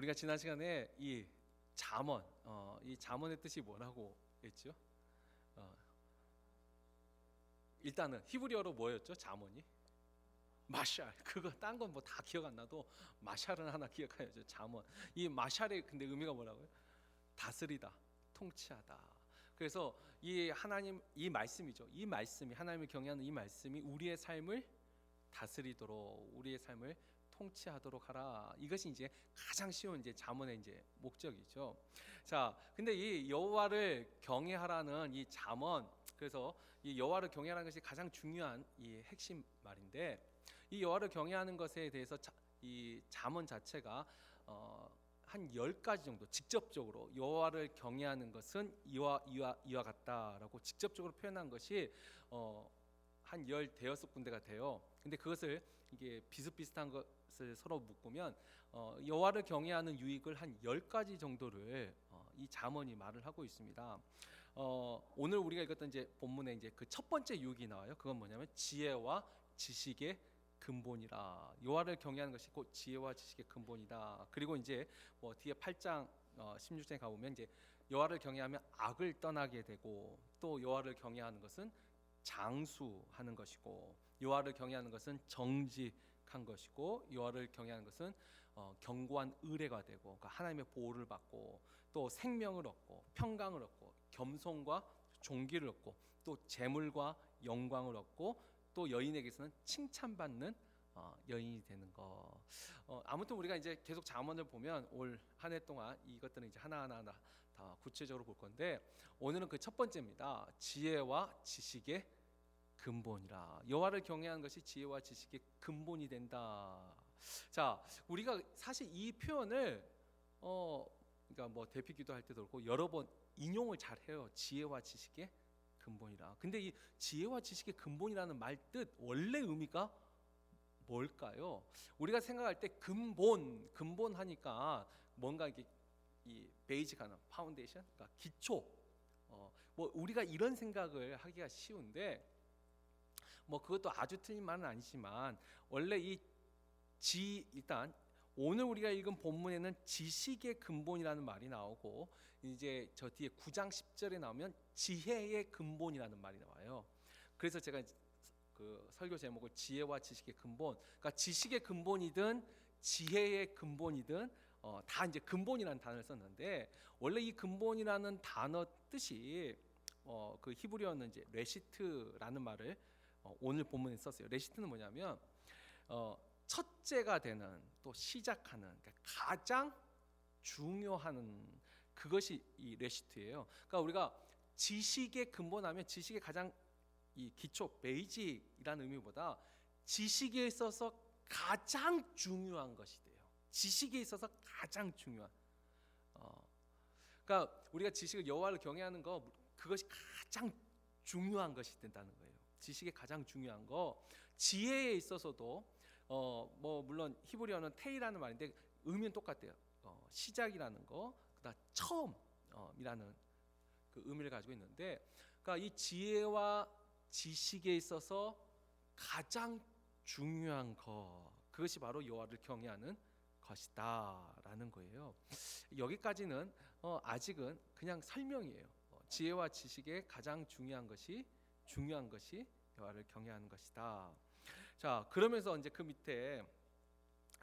우리가 지난 시간에 이 잠언, 어, 이 잠언의 뜻이 뭐라고 했죠? 어, 일단은 히브리어로 뭐였죠? 잠언이 마샬. 그거 딴 건 뭐 다 기억 안 나도 마샬은 하나 기억해야죠. 잠언. 이 마샬의 근데 의미가 뭐라고요? 다스리다, 통치하다. 그래서 이 하나님 이 말씀이죠. 이 말씀이 하나님을 경외하는 이 말씀이 우리의 삶을 다스리도록 우리의 삶을 통치하도록 하라. 이것이 이제 가장 쉬운 이제 잠언의 이제 목적이죠. 자, 근데 이 여호와를 경외하라는 이 잠언 그래서 이 여호와를 경외하는 것이 가장 중요한 이 핵심 말인데 이 여호와를 경외하는 것에 대해서 자, 이 잠언 자체가 어, 한열 가지 정도 직접적으로 여호와를 경외하는 것은 이와 이와 이와 같다라고 직접적으로 표현한 것이 어, 한 열 대여섯 군데가 돼요. 근데 그것을 이게 비슷비슷한 것을 서로 묶으면 어, 여호와를 경외하는 유익을 한 열 가지 정도를 어, 이 잠언이 말을 하고 있습니다. 어, 오늘 우리가 읽었던 이제 본문에 이제 그 첫 번째 유익이 나와요. 그건 뭐냐면 지혜와 지식의 근본이라 여호와를 경외하는 것이 곧 지혜와 지식의 근본이다. 그리고 이제 뭐 뒤에 8장 어, 16장에 가보면 이제 여호와를 경외하면 악을 떠나게 되고 또 여호와를 경외하는 것은 장수하는 것이고 여호와를 경외하는 것은 정직한 것이고 여호와를 경외하는 것은 어, 견고한 의뢰가 되고 그러니까 하나님의 보호를 받고 또 생명을 얻고 평강을 얻고 겸손과 종기를 얻고 또 재물과 영광을 얻고 또 여인에게서는 칭찬받는 어, 여인이 되는 거. 어, 아무튼 우리가 이제 계속 잠언을 보면 올 한 해 동안 이것들은 이제 하나하나 하나 다 구체적으로 볼 건데 오늘은 그 첫 번째입니다. 지혜와 지식의 근본이라. 여호와를 경외하는 것이 지혜와 지식의 근본이 된다. 자, 우리가 사실 이 표현을 어 그러니까 뭐 대피 기도 할 때도 그렇고 여러 번 인용을 잘 해요. 지혜와 지식의 근본이라. 근데 이 지혜와 지식의 근본이라는 말 뜻 원래 의미가 뭘까요? 우리가 생각할 때 근본, 근본 하니까 뭔가 이게 이 베이직하는 파운데이션, 그러니까 기초. 어, 뭐 우리가 이런 생각을 하기가 쉬운데 뭐 그것도 아주 틀린 말은 아니지만 원래 이 지 일단 오늘 우리가 읽은 본문에는 지식의 근본이라는 말이 나오고 이제 저 뒤에 9장 10절에 나오면 지혜의 근본이라는 말이 나와요. 그래서 제가 그 설교 제목을 지혜와 지식의 근본. 그러니까 지식의 근본이든 지혜의 근본이든 어, 다 이제 근본이라는 단어를 썼는데 원래 이 근본이라는 단어 뜻이 어, 그 히브리어는 이제 레시트라는 말을 어, 오늘 본문에 썼어요. 레시트는 뭐냐면 어, 첫째가 되는 또 시작하는 그러니까 가장 중요한 그것이 이 레시트예요. 그러니까 우리가 지식의 근본하면 지식의 가장 이 기초 베이직이라는 의미보다 지식에 있어서 가장 중요한 것이 돼요. 지식에 있어서 가장 중요한. 어, 그러니까 우리가 지식을 여호와를 경외하는 거 그것이 가장 중요한 것이 된다는 거예요. 지식의 가장 중요한 거 지혜에 있어서도 어 뭐 물론 히브리어는 테이라는 말인데 의미는 똑같대요. 어, 시작이라는 거, 그다음 처음이라는 그 의미를 가지고 있는데, 그러니까 이 지혜와 지식에 있어서 가장 중요한 거 그것이 바로 여호와를 경외하는 것이다라는 거예요. 여기까지는 어, 아직은 그냥 설명이에요. 어, 지혜와 지식의 가장 중요한 것이 중요한 것이 여호와를 경외하는 것이다. 자 그러면서 이제 그 밑에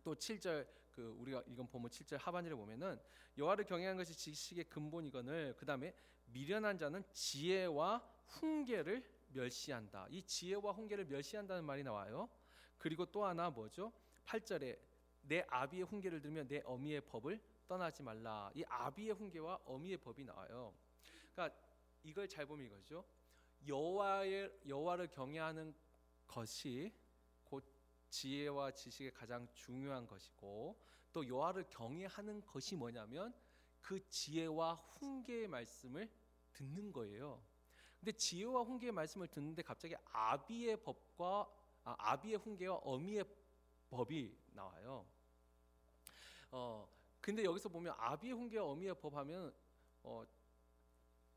또 7절 그 우리가 읽은 본문 7절 하반절에 보면은 여호와를 경외하는 것이 지식의 근본이거늘 그다음에 미련한 자는 지혜와 훈계를 멸시한다. 이 지혜와 훈계를 멸시한다는 말이 나와요. 그리고 또 하나 뭐죠? 8절에 내 아비의 훈계를 들으며 내 어미의 법을 떠나지 말라. 이 아비의 훈계와 어미의 법이 나와요. 그러니까 이걸 잘 보면 이거죠. 여호와의 여호와를 경외하는 것이 곧 지혜와 지식의 가장 중요한 것이고 또 여호와를 경외하는 것이 뭐냐면 그 지혜와 훈계의 말씀을 듣는 거예요. 근데 지혜와 훈계의 말씀을 듣는데 갑자기 아비의 법과 아, 아비의 훈계와 어미의 법이 나와요. 어 근데 여기서 보면 아비의 훈계와 어미의 법 하면 어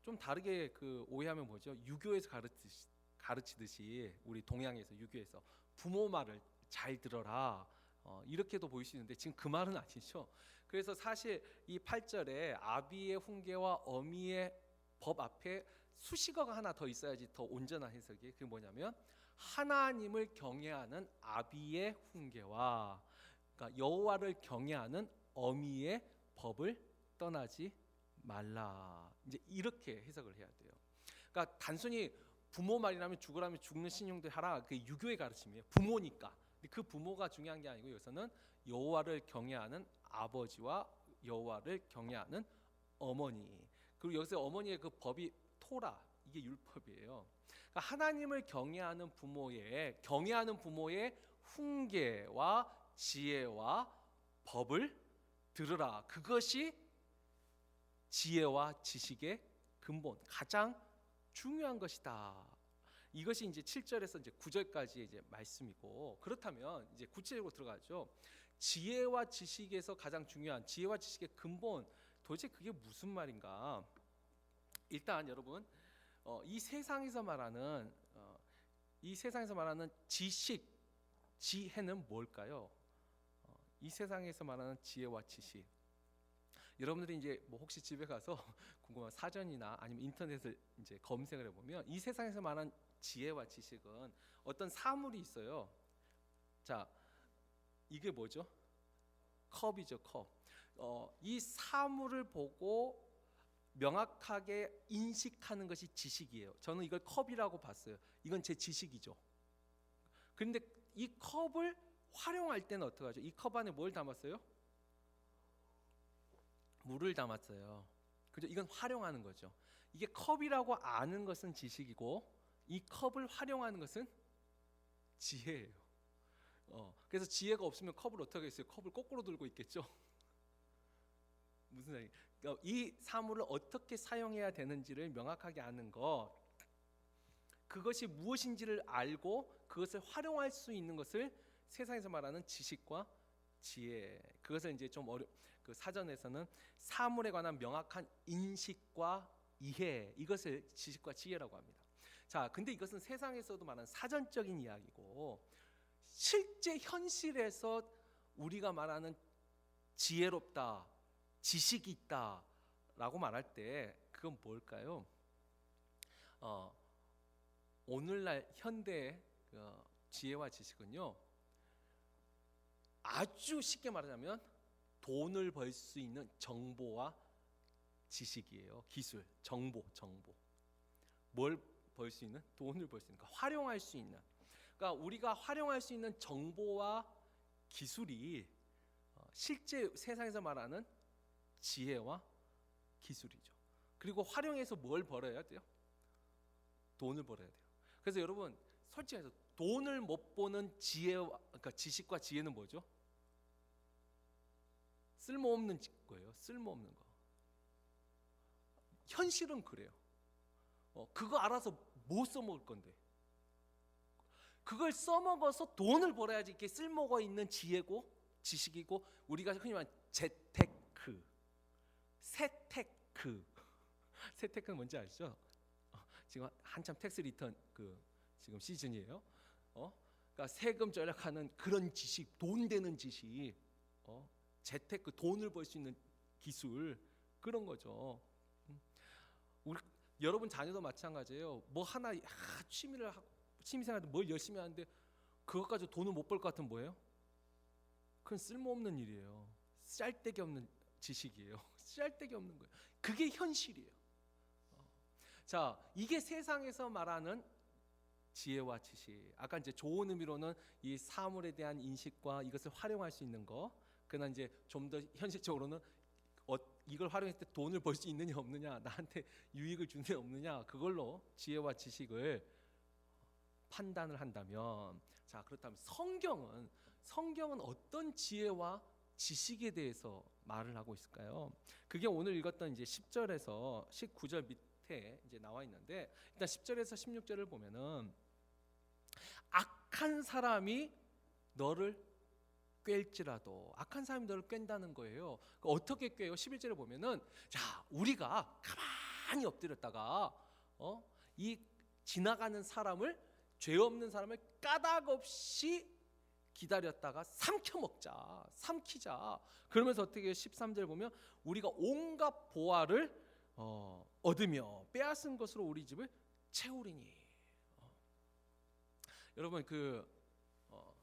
좀 다르게 그 오해하면 뭐죠? 유교에서 가르치듯이, 가르치듯이 우리 동양에서 유교에서 부모 말을 잘 들어라 어, 이렇게도 보일 수 있는데 지금 그 말은 아니죠. 그래서 사실 이 8절에 아비의 훈계와 어미의 법 앞에 수식어가 하나 더 있어야지 더 온전한 해석이 그게 뭐냐면 하나님을 경외하는 아비의 훈계와 그러니까 여호와를 경외하는 어미의 법을 떠나지 말라. 이제 이렇게 해석을 해야 돼요. 그러니까 단순히 부모 말이라면 죽으라면 죽는 신용도 하라. 그 유교의 가르침이에요. 부모니까. 근데 그 부모가 중요한 게 아니고 여기서는 여호와를 경외하는 아버지와 여호와를 경외하는 어머니. 그리고 여기서 어머니의 그 법이 토라. 이게 율법이에요. 그러니까 하나님을 경외하는 부모의 경외하는 부모의 훈계와 지혜와 법을 들으라. 그것이 지혜와 지식의 근본, 가장 중요한 것이다. 이것이 이제 7절에서 이제 9절까지의 이제 말씀이고 그렇다면 이제 구체적으로 들어가죠. 지혜와 지식에서 가장 중요한 지혜와 지식의 근본 도대체 그게 무슨 말인가? 일단 여러분 어, 이 세상에서 말하는 어, 이 세상에서 말하는 지식, 지혜는 뭘까요? 어, 이 세상에서 말하는 지혜와 지식. 여러분들이 이제 뭐 혹시 집에 가서 궁금한 사전이나 아니면 인터넷을 이제 검색을 해보면 이 세상에서 말하는 지혜와 지식은 어떤 사물이 있어요. 자, 이게 뭐죠? 컵이죠, 컵. 어, 이 사물을 보고 명확하게 인식하는 것이 지식이에요. 저는 이걸 컵이라고 봤어요. 이건 제 지식이죠. 그런데 이 컵을 활용할 때는 어떻게 하죠? 이 컵 안에 뭘 담았어요? 물을 담았어요. 그죠? 이건 활용하는 거죠. 이게 컵이라고 아는 것은 지식이고 이 컵을 활용하는 것은 지혜예요. 어, 그래서 지혜가 없으면 컵을 어떻게 했어요? 컵을 거꾸로 들고 있겠죠. 무슨 얘기? 그러니까 이 사물을 어떻게 사용해야 되는지를 명확하게 아는 것, 그것이 무엇인지를 알고 그것을 활용할 수 있는 것을 세상에서 말하는 지식과 지혜. 그것을 이제 좀 어려 그 사전에서는 사물에 관한 명확한 인식과 이해 이것을 지식과 지혜라고 합니다. 자, 근데 이것은 세상에서도 말하는 사전적인 이야기고 실제 현실에서 우리가 말하는 지혜롭다, 지식이 있다라고 말할 때 그건 뭘까요? 어, 오늘날 현대 그 지혜와 지식은요 아주 쉽게 말하자면 돈을 벌 수 있는 정보와 지식이에요. 기술, 정보, 정보. 뭘 벌 수 있는? 돈을 벌 수 있는. 그러니까 활용할 수 있는. 그러니까 우리가 활용할 수 있는 정보와 기술이 어, 실제 세상에서 말하는 지혜와 기술이죠. 그리고 활용해서 뭘 벌어야 돼요? 돈을 벌어야 돼요. 그래서 여러분 솔직해서 돈을 못 버는 지혜와 그러니까 지식과 지혜는 뭐죠? 쓸모없는 거예요. 쓸모없는 거. 현실은 그래요. 어, 그거 알아서 못 써먹을 건데. 그걸 써먹어서 돈을 벌어야지 이게 쓸모가 있는 지혜고 지식이고 우리가 흔히 말하는 재테크, 세테크. 세테크는 뭔지 아시죠? 어, 지금 한참 텍스 리턴 그 지금 시즌이에요. 어? 그러니까 세금 절약하는 그런 지식, 돈 되는 지식, 어? 재테크 돈을 벌 수 있는 기술 그런 거죠. 음. 우리 여러분 자녀도 마찬가지예요. 뭐 하나 아, 취미를 하고 취미생활 뭘 열심히 하는데 그것 가지고 돈을 못 벌 것 같은 뭐예요? 그건 쓸모없는 일이에요. 쌀데기 없는 지식이에요. 쌀데기 없는 거예요. 그게 현실이에요. 어. 자, 이게 세상에서 말하는 지혜와 지식. 아까 이제 좋은 의미로는 이 사물에 대한 인식과 이것을 활용할 수 있는 거. 그러나 이제 좀 더 현실적으로는 어, 이걸 활용했을 때 돈을 벌 수 있느냐 없느냐, 나한테 유익을 주느냐 없느냐 그걸로 지혜와 지식을 판단을 한다면, 자 그렇다면 성경은 성경은 어떤 지혜와 지식에 대해서 말을 하고 있을까요? 그게 오늘 읽었던 이제 10절에서 19절 밑에 이제 나와 있는데 일단 10절에서 16절을 보면은 악한 사람이 너를 꿰일지라도 악한 사람이 너를 꿰다는 거예요. 그 어떻게 꿰요? 11절에 보면은 자, 우리가 가만히 엎드렸다가 어? 이 지나가는 사람을 죄 없는 사람을 까닭 없이 기다렸다가 삼켜 먹자. 삼키자. 그러면서 어떻게 13절 보면 우리가 온갖 보화를 어, 얻으며 빼앗은 것으로 우리 집을 채우리니. 어. 여러분 그 어,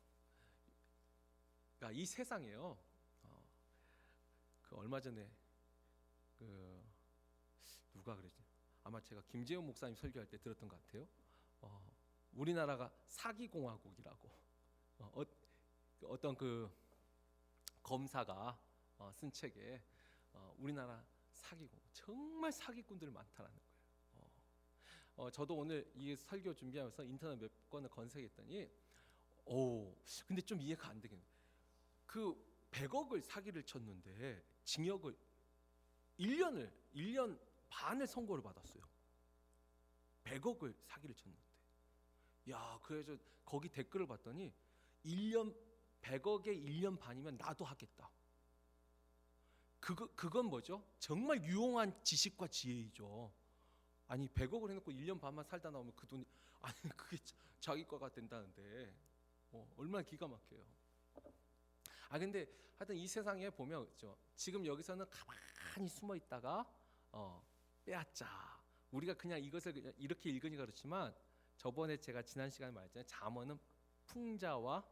그러니까 이 세상에요. 어, 그 얼마 전에 그 누가 그랬지? 아마 제가 김재용 목사님 설교할 때 들었던 것 같아요. 어, 우리나라가 사기 공화국이라고 어, 어, 어떤 그 검사가 어, 쓴 책에 어, 우리나라 사기공 정말 사기꾼들 많다라는 거예요. 어, 어, 저도 오늘 이 설교 준비하면서 인터넷 몇 건을 검색했더니 오 근데 좀 이해가 안 되겠네. 그 100억을 사기를 쳤는데 징역을 1년을 1년 반을 선고를 받았어요. 100억을 사기를 쳤는데. 야, 그래서 거기 댓글을 봤더니 1년 100억에 1년 반이면 나도 하겠다. 그거 그건 뭐죠? 정말 유용한 지식과 지혜이죠. 아니 100억을 해놓고 1년 반만 살다 나오면 그 돈이 아니 그게 자- 자기 거가 된다는데 어, 얼마나 기가 막혀요. 아 근데 하여튼 이 세상에 보면 그죠 지금 여기서는 가만히 숨어 있다가 어, 빼앗자. 우리가 그냥 이것을 그냥 이렇게 읽으니까 그렇지만 저번에 제가 지난 시간에 말했잖아요. 잠언은 풍자와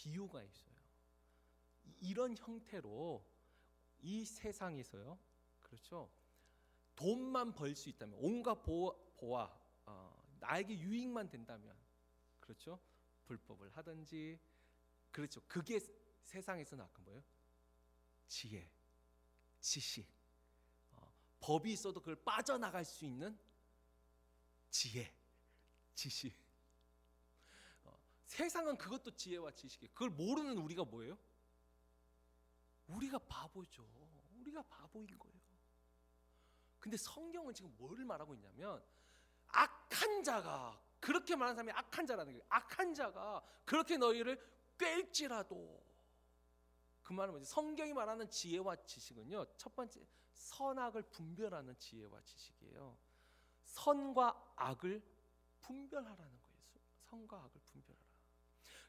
비유가 있어요. 이- 이런 형태로 이 세상에서요. 그렇죠. 돈만 벌 수 있다면 온갖 보, 보아 어, 나에게 유익만 된다면 그렇죠. 불법을 하든지 그렇죠. 그게 세상에서는 아까 뭐예요? 지혜, 지식, 어, 법이 있어도 그걸 빠져나갈 수 있는 지혜, 지식. 어, 세상은 그것도 지혜와 지식이에요. 그걸 모르는 우리가 뭐예요? 우리가 바보죠. 우리가 바보인 거예요. 근데 성경은 지금 뭐를 말하고 있냐면 악한 자가 그렇게 말하는 사람이 악한 자라는 거예요. 악한 자가 그렇게 너희를 꿰일지라도 그 말은 뭐지? 성경이 말하는 지혜와 지식은요. 첫 번째 선악을 분별하는 지혜와 지식이에요. 선과 악을 분별하라는 거예요. 수- 선과 악을 분별하라.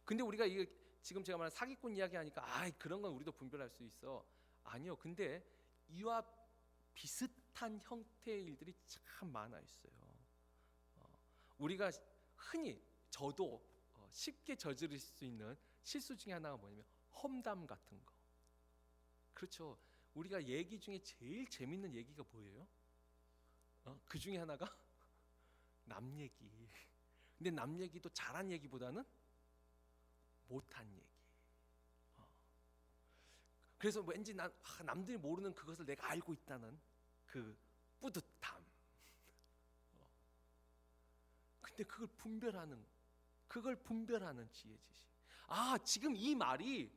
근데 우리가 이게 지금 제가 말한 사기꾼 이야기 하니까 아 그런 건 우리도 분별할 수 있어. 아니요. 근데 이와 비슷한 형태의 일들이 참 많아 있어요. 어, 우리가 흔히 저도 어, 쉽게 저지를 수 있는 실수 중에 하나가 뭐냐면 험담 같은 거. 그렇죠. 우리가 얘기 중에 제일 재밌는 얘기가 뭐예요? 어, 그 중에 하나가 남 얘기. 근데 남 얘기도 잘한 얘기보다는 못한 얘기. 어. 그래서 왠지 난 아, 남들이 모르는 그것을 내가 알고 있다는 그 뿌듯함. 어. 근데 그걸 분별하는 그걸 분별하는 지혜 지식. 아 지금 이 말이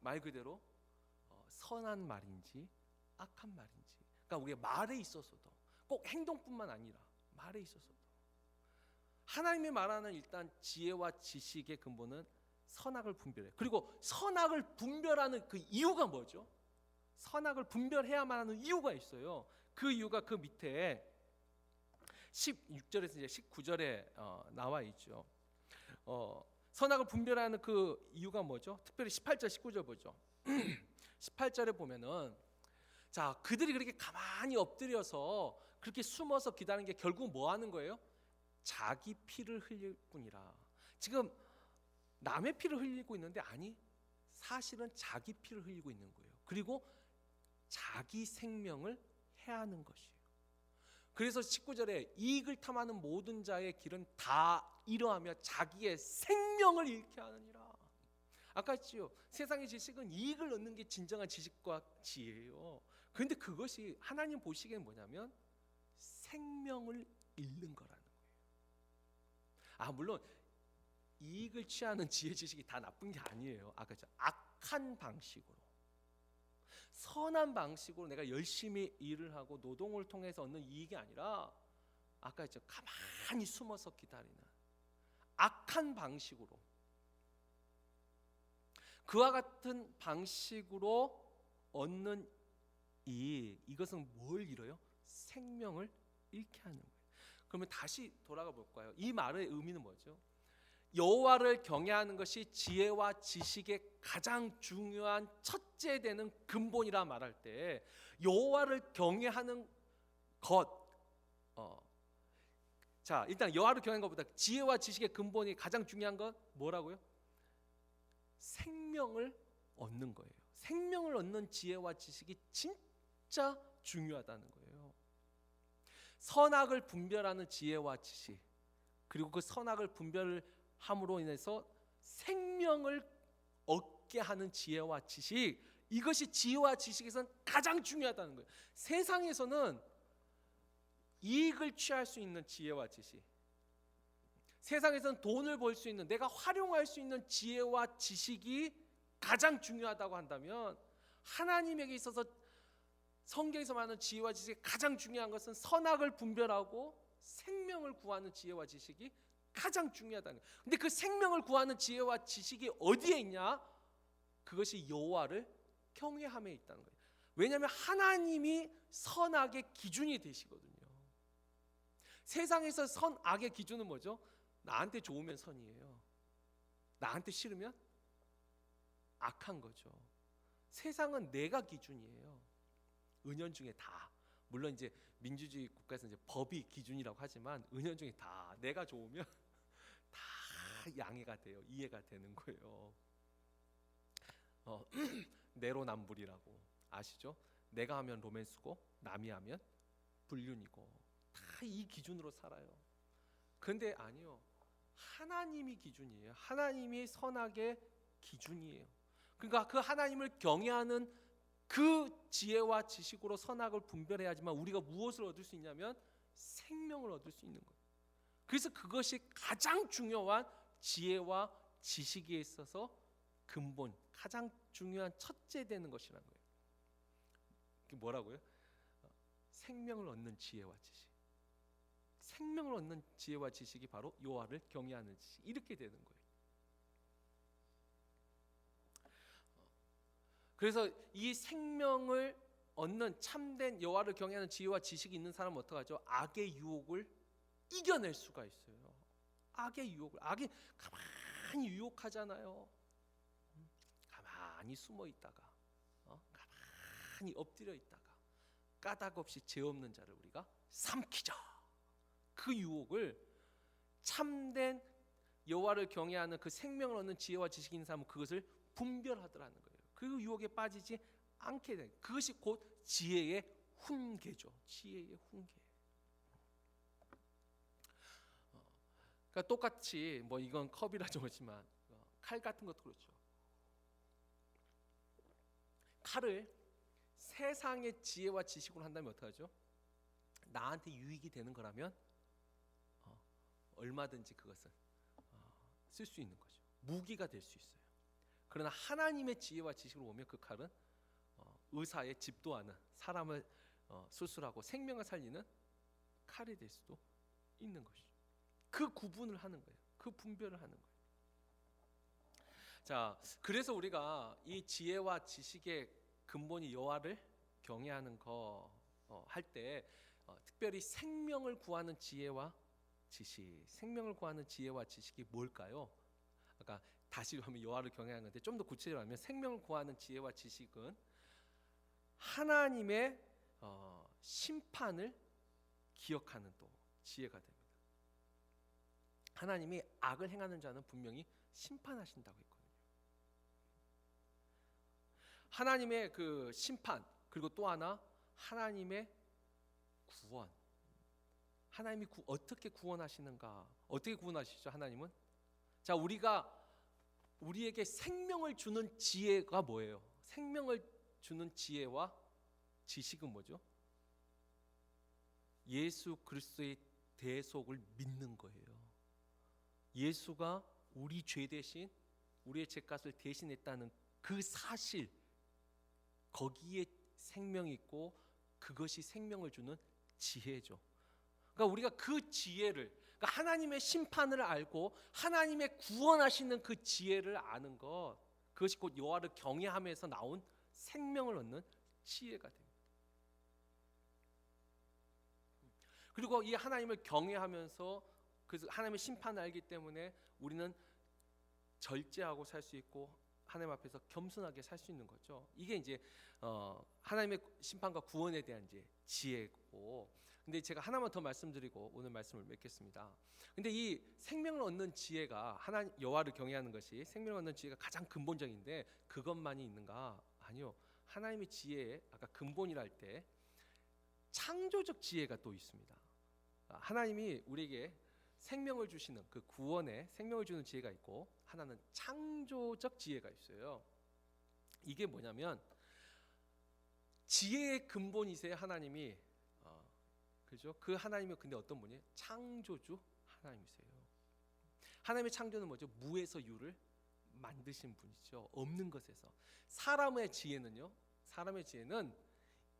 말 그대로 어, 선한 말인지 악한 말인지. 그러니까 우리가 말에 있어서도 꼭 행동뿐만 아니라 말에 있어서도 하나님이 말하는 일단 지혜와 지식의 근본은 선악을 분별해. 그리고 선악을 분별하는 그 이유가 뭐죠? 선악을 분별해야만 하는 이유가 있어요. 그 이유가 그 밑에 16절에서 이제 19절에 어, 나와 있죠. 어, 선악을 분별하는 그 이유가 뭐죠? 특별히 18절, 19절 보죠. 18절에 보면은 자 그들이 그렇게 가만히 엎드려서 그렇게 숨어서 기다리는 게 결국 뭐 하는 거예요? 자기 피를 흘릴 뿐이라. 지금 남의 피를 흘리고 있는데 아니 사실은 자기 피를 흘리고 있는 거예요. 그리고 자기 생명을 해하는 것이에요. 그래서 19절에 이익을 탐하는 모든 자의 길은 다 이러하며 자기의 생명을 잃게 하느니라. 아까 했지요. 세상의 지식은 이익을 얻는 게 진정한 지식과 지혜예요. 그런데 그것이 하나님 보시기엔 뭐냐면 생명을 잃는 거예요. 아 물론 이익을 취하는 지혜 지식이 다 나쁜 게 아니에요. 아까 저 악한 방식으로 선한 방식으로 내가 열심히 일을 하고 노동을 통해서 얻는 이익이 아니라 아까 저 가만히 숨어서 기다리는 악한 방식으로 그와 같은 방식으로 얻는 이익 이것은 뭘 잃어요? 생명을 잃게 하는 거예요. 그러면 다시 돌아가 볼까요? 이 말의 의미는 뭐죠? 여호와를 경외하는 것이 지혜와 지식의 가장 중요한 첫째 되는 근본이라 말할 때 여호와를 경외하는 것 어. 자, 일단 여호와를 경외하는 것보다 지혜와 지식의 근본이 가장 중요한 건 뭐라고요? 생명을 얻는 거예요. 생명을 얻는 지혜와 지식이 진짜 중요하다는 거예요. 선악을 분별하는 지혜와 지식 그리고 그 선악을 분별함으로 인해서 생명을 얻게 하는 지혜와 지식 이것이 지혜와 지식에서는 가장 중요하다는 거예요. 세상에서는 이익을 취할 수 있는 지혜와 지식 세상에서는 돈을 벌 수 있는 내가 활용할 수 있는 지혜와 지식이 가장 중요하다고 한다면 하나님에게 있어서 성경에서 말하는 지혜와 지식이 가장 중요한 것은 선악을 분별하고 생명을 구하는 지혜와 지식이 가장 중요하다는 거예요. 근데 그 생명을 구하는 지혜와 지식이 어디에 있냐? 그것이 여호와를 경외함에 있다는 거예요. 왜냐하면 하나님이 선악의 기준이 되시거든요. 세상에서 선악의 기준은 뭐죠? 나한테 좋으면 선이에요. 나한테 싫으면 악한 거죠. 세상은 내가 기준이에요. 은연 중에 다. 물론 이제 민주주의 국가에서 이제 법이 기준이라고 하지만 은연 중에 다 내가 좋으면 다 양해가 돼요. 이해가 되는 거예요. 어, 내로남불이라고 아시죠? 내가 하면 로맨스고 남이 하면 불륜이고 다 이 기준으로 살아요. 근데 아니요. 하나님이 기준이에요. 하나님이 선악의 기준이에요. 그러니까 그 하나님을 경외하는 그 지혜와 지식으로 선악을 분별해야지만 우리가 무엇을 얻을 수 있냐면 생명을 얻을 수 있는 거예요. 그래서 그것이 가장 중요한 지혜와 지식에 있어서 근본, 가장 중요한 첫째 되는 것이라는 거예요. 뭐라고요? 생명을 얻는 지혜와 지식. 생명을 얻는 지혜와 지식이 바로 여호와를 경외하는 지식. 이렇게 되는 거예요. 그래서 이 생명을 얻는 참된 여호와를 경외하는 지혜와 지식이 있는 사람은 어떡하죠? 악의 유혹을 이겨낼 수가 있어요. 악의 유혹을 악이 가만히 유혹하잖아요. 음, 가만히 숨어 있다가 어? 가만히 엎드려 있다가 까닭 없이 죄 없는 자를 우리가 삼키자. 그 유혹을 참된 여호와를 경외하는 그 생명을 얻는 지혜와 있는 사람은 그것을 분별하더라는 거예요. 그 유혹에 빠지지 않게 된 그것이 곧 지혜의 훈계죠. 지혜의 훈계. 어, 그러니까 똑같이 뭐 이건 컵이라죠 하지만 어, 칼 같은 것도 그렇죠. 칼을 세상의 지혜와 지식으로 한다면 어떡하죠? 나한테 유익이 되는 거라면 어, 얼마든지 그것은 어, 쓸수 있는 거죠. 무기가 될 수 있어요. 그러나 하나님의 지혜와 지식으로 오면 그 칼은 어, 의사의 집도하는 사람을 어, 수술하고 생명을 살리는 칼이 될 수도 있는 것이죠. 그 구분을 하는 거예요. 그 분별을 하는 거예요. 자, 그래서 우리가 이 지혜와 지식의 근본이 여호와를 경외하는 거 어, 할때 어, 특별히 생명을 구하는 지혜와 지식, 생명을 구하는 지혜와 지식이 뭘까요? 아까 다시 하면 여호와를 경외하는 건데 좀 더 구체적으로 하면 생명을 구하는 지혜와 지식은 하나님의 어, 심판을 기억하는 또 지혜가 됩니다. 하나님이 악을 행하는 자는 분명히 심판하신다고 했거든요. 하나님의 그 심판 그리고 또 하나 하나님의 구원. 하나님이 구, 어떻게 구원하시는가? 어떻게 구원하시죠? 하나님은 자 우리가 우리에게 생명을 주는 지혜가 뭐예요? 생명을 주는 지혜와 지식은 뭐죠? 예수 그리스도의 대속을 믿는 거예요. 예수가 우리 죄 대신 우리의 죄값을 대신했다는 그 사실 거기에 생명이 있고 그것이 생명을 주는 지혜죠. 그러니까 우리가 그 지혜를 그러니까 하나님의 심판을 알고 하나님의 구원하시는 그 지혜를 아는 것 그것이 곧 여호와를 경외함에서 나온 생명을 얻는 지혜가 됩니다. 그리고 이 하나님을 경외하면서 그래서 하나님의 심판을 알기 때문에 우리는 절제하고 살 수 있고 하나님 앞에서 겸손하게 살 수 있는 거죠. 이게 이제 어, 하나님의 심판과 구원에 대한 이제 지혜고. 근데 제가 하나만 더 말씀드리고 오늘 말씀을 맺겠습니다. 근데 이 생명을 얻는 지혜가 하나님 여호와를 경외하는 것이 생명을 얻는 지혜가 가장 근본적인데 그것만이 있는가? 아니요. 하나님의 지혜에 아까 근본이라 할 때 창조적 지혜가 또 있습니다. 아, 하나님이 우리에게 생명을 주시는 그 구원에 생명을 주는 지혜가 있고 하나는 창조적 지혜가 있어요. 이게 뭐냐면 지혜의 근본이세요 하나님이 어, 그죠? 그 하나님이 근데 어떤 분이 창조주 하나님이세요. 하나님의 창조는 뭐죠? 무에서 유를 만드신 분이죠. 없는 것에서 사람의 지혜는요. 사람의 지혜는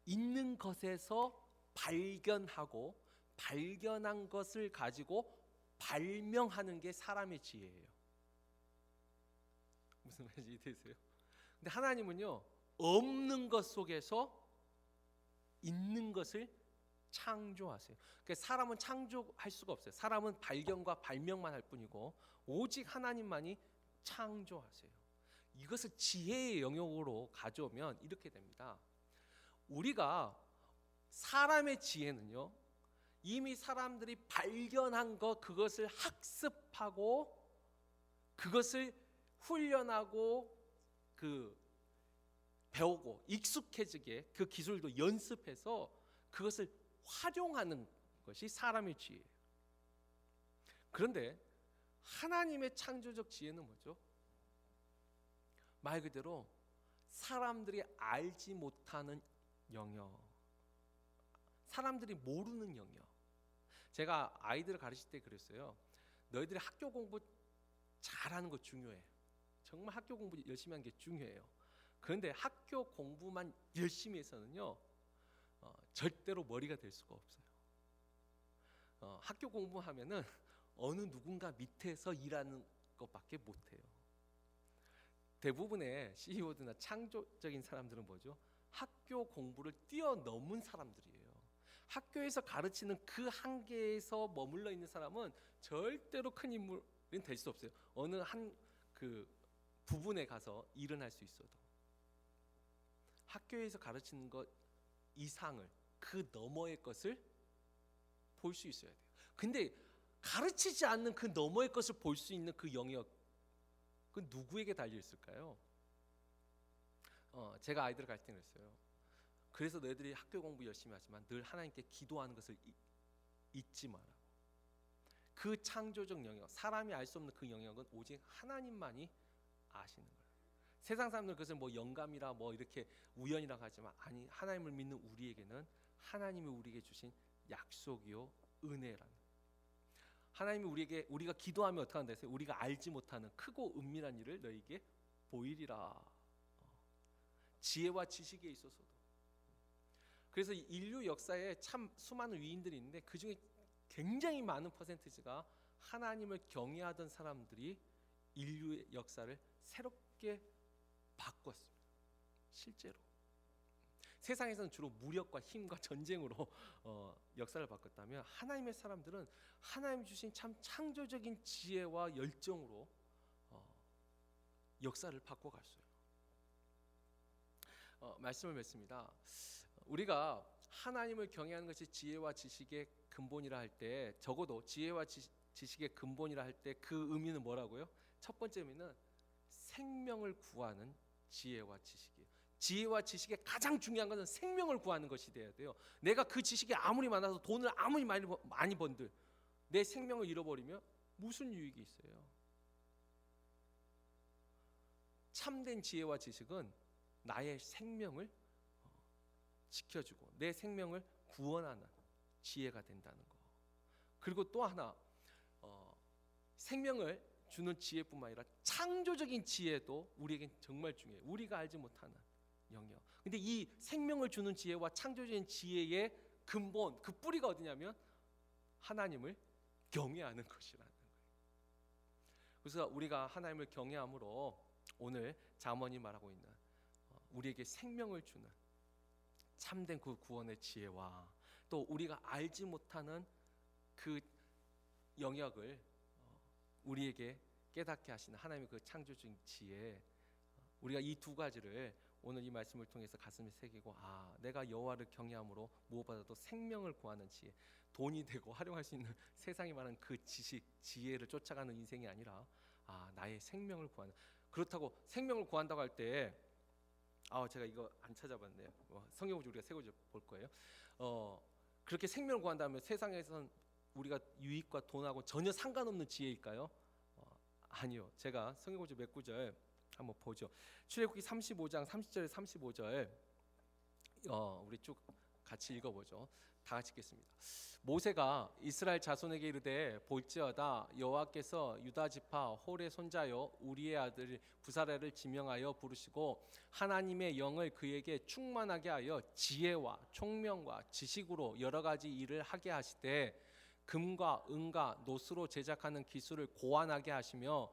있는 것에서 발견하고 발견한 것을 가지고 발명하는 게 사람의 지혜예요. 무슨 말인지 이해되세요? 근데 하나님은요 없는 것 속에서 있는 것을 창조하세요. 그러니까 사람은 창조할 수가 없어요. 사람은 발견과 발명만 할 뿐이고 오직 하나님만이 창조하세요. 이것을 지혜의 영역으로 가져오면 이렇게 됩니다. 우리가 사람의 지혜는요. 이미 사람들이 발견한 것 그것을 학습하고 그것을 훈련하고 그 배우고 익숙해지게 그 기술도 연습해서 그것을 활용하는 것이 사람의 지혜예요. 그런데 하나님의 창조적 지혜는 뭐죠? 말 그대로 사람들이 알지 못하는 영역, 사람들이 모르는 영역. 제가 아이들을 가르칠 때 그랬어요. 너희들이 학교 공부 잘하는 거 중요해. 정말 학교 공부 열심히 하는 게 중요해요. 그런데 학교 공부만 열심히 해서는요, 어, 절대로 머리가 될 수가 없어요. 어, 학교 공부하면은 어느 누군가 밑에서 일하는 것밖에 못해요. 대부분의 CEO들이나 창조적인 사람들은 뭐죠? 학교 공부를 뛰어넘은 사람들이에요. 학교에서 가르치는 그 한계에서 머물러 있는 사람은 절대로 큰 인물은 될 수 없어요. 어느 한 그 부분에 가서 일은 할 수 있어도 학교에서 가르치는 것 이상을 그 너머의 것을 볼 수 있어야 돼요. 근데 가르치지 않는 그 너머의 것을 볼 수 있는 그 영역 그 누구에게 달려 있을까요? 어, 제가 아이들 갈때 그랬어요. 그래서 너희들이 학교 공부 열심히 하지만 늘 하나님께 기도하는 것을 잊, 잊지 마라. 그 창조적 영역, 사람이 알 수 없는 그 영역은 오직 하나님만이 아시는 거예요. 세상 사람들 그것을 뭐 영감이라 뭐 이렇게 우연이라고 하지만 아니 하나님을 믿는 우리에게는 하나님이 우리에게 주신 약속이요 은혜라는 하나님이 우리에게 우리가 기도하면 어떻게 한다 했어요? 우리가 알지 못하는 크고 은밀한 일을 너에게 보이리라. 어. 지혜와 지식에 있어서도. 그래서 인류 역사에 참 수많은 위인들이 있는데 그 중에 굉장히 많은 퍼센티지가 하나님을 경외하던 사람들이 인류의 역사를 새롭게 바꿨습니다. 실제로. 세상에서는 주로 무력과 힘과 전쟁으로 어, 역사를 바꿨다면 하나님의 사람들은 하나님 주신 참 창조적인 지혜와 열정으로 어, 역사를 바꿔갔어요. 어, 말씀을 맺습니다. 우리가 하나님을 경외하는 것이 지혜와 지식의 근본이라 할 때 적어도 지혜와 지, 지식의 근본이라 할 때 그 의미는 뭐라고요? 첫 번째 의미는 생명을 구하는 지혜와 지식이에요. 지혜와 지식의 가장 중요한 것은 생명을 구하는 것이 돼야 돼요. 내가 그 지식이 아무리 많아서 돈을 아무리 많이 번- 많이 번들 내 생명을 잃어버리면 무슨 유익이 있어요? 참된 지혜와 지식은 나의 생명을 어, 지켜주고 내 생명을 구원하는 지혜가 된다는 거. 그리고 또 하나 어, 생명을 주는 지혜뿐만 아니라 창조적인 지혜도 우리에겐 정말 중요해요. 우리가 알지 못하는 영역. 근데 이 생명을 주는 지혜와 창조적인 지혜의 근본, 그 뿌리가 어디냐면 하나님을 경외하는 것이라는 거예요. 그래서 우리가 하나님을 경외함으로 오늘 잠언이 말하고 있는 어, 우리에게 생명을 주는 참된 그 구원의 지혜와 또 우리가 알지 못하는 그 영역을 어, 우리에게 깨닫게 하시는 하나님의 그 창조적인 지혜 어, 우리가 이 두 가지를 오늘 이 말씀을 통해서 가슴에 새기고 아 내가 여호와를 경외함으로 무엇보다도 생명을 구하는 지혜 돈이 되고 활용할 수 있는 세상에 많은 그 지식 지혜를 쫓아가는 인생이 아니라 아 나의 생명을 구하는 그렇다고 생명을 구한다고 할 때 아 제가 이거 안 찾아봤네요 어, 성경을 우리가 세 가지 볼 거예요 어 그렇게 생명을 구한다면 세상에선 우리가 유익과 돈하고 전혀 상관없는 지혜일까요? 어, 아니요. 제가 성경구절 몇 구절 한번 보죠. 출애굽기 35장 30절 35절 어, 우리 쭉 같이 읽어보죠. 다 같이 읽겠습니다. 모세가 이스라엘 자손에게 이르되 볼지어다 여호와께서 유다 지파 홀의 손자여 우리의 아들 부사라를 지명하여 부르시고 하나님의 영을 그에게 충만하게 하여 지혜와 총명과 지식으로 여러 가지 일을 하게 하시되 금과 은과 노스로 제작하는 기술을 고안하게 하시며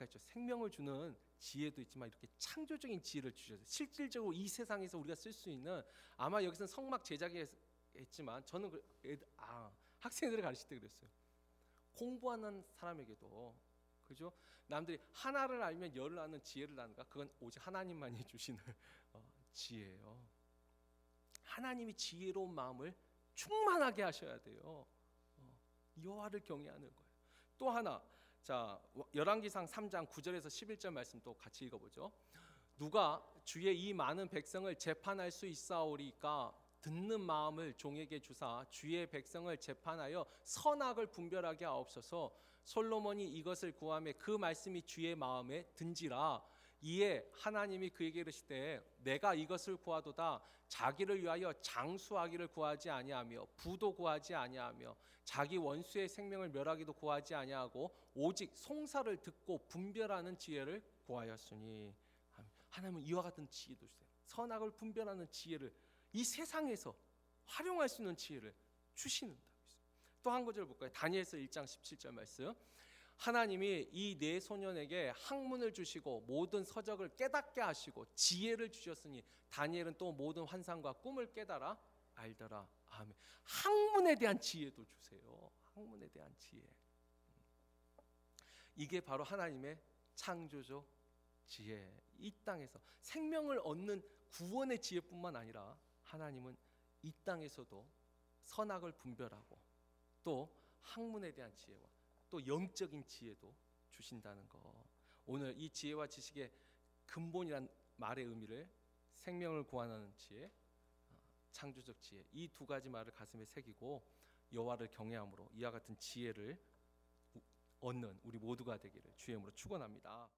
아까 했죠. 생명을 주는 지혜도 있지만 이렇게 창조적인 지혜를 주셔서 실질적으로 이 세상에서 우리가 쓸 수 있는 아마 여기서는 성막 제작이 했지만 저는 그 아, 학생들을 가르칠 때 그랬어요. 공부하는 사람에게도 그죠? 남들이 하나를 알면 열을 아는 지혜를 아는가? 그건 오직 하나님만이 주시는 어, 지혜예요. 하나님이 지혜로운 마음을 충만하게 하셔야 돼요. 어, 여호와를 경외하는 거예요. 또 하나 자 열왕기상 3장 9절에서 11절 말씀 또 같이 읽어 보죠. 누가 주의 이 많은 백성을 재판할 수 있사오리까? 듣는 마음을 종에게 주사 주의 백성을 재판하여 선악을 분별하게 하옵소서. 솔로몬이 이것을 구하며 그 말씀이 주의 마음에 든지라 이에 하나님이 그에게 이르시되 내가 이것을 구하도다 자기를 위하여 장수하기를 구하지 아니하며 부도 구하지 아니하며 자기 원수의 생명을 멸하기도 구하지 아니하고 오직 송사를 듣고 분별하는 지혜를 구하였으니 하나님은 이와 같은 지혜도 주세요. 선악을 분별하는 지혜를 이 세상에서 활용할 수 있는 지혜를 주시는다. 또 한 구절 볼까요? 다니엘서 1장 17절 말씀. 하나님이 이 네 소년에게 학문을 주시고 모든 서적을 깨닫게 하시고 지혜를 주셨으니 다니엘은 또 모든 환상과 꿈을 깨달아 알더라. 아멘. 학문에 대한 지혜도 주세요. 학문에 대한 지혜. 이게 바로 하나님의 창조적 지혜. 이 땅에서 생명을 얻는 구원의 지혜뿐만 아니라 하나님은 이 땅에서도 선악을 분별하고 또 학문에 대한 지혜와 또 영적인 지혜도 주신다는 거. 오늘 이 지혜와 지식의 근본이란 말의 의미를 생명을 구하는 지혜, 어, 창조적 지혜 이 두 가지 말을 가슴에 새기고 여호와를 경외함으로 이와 같은 지혜를 얻는 우리 모두가 되기를 주의 이름으로 축원합니다.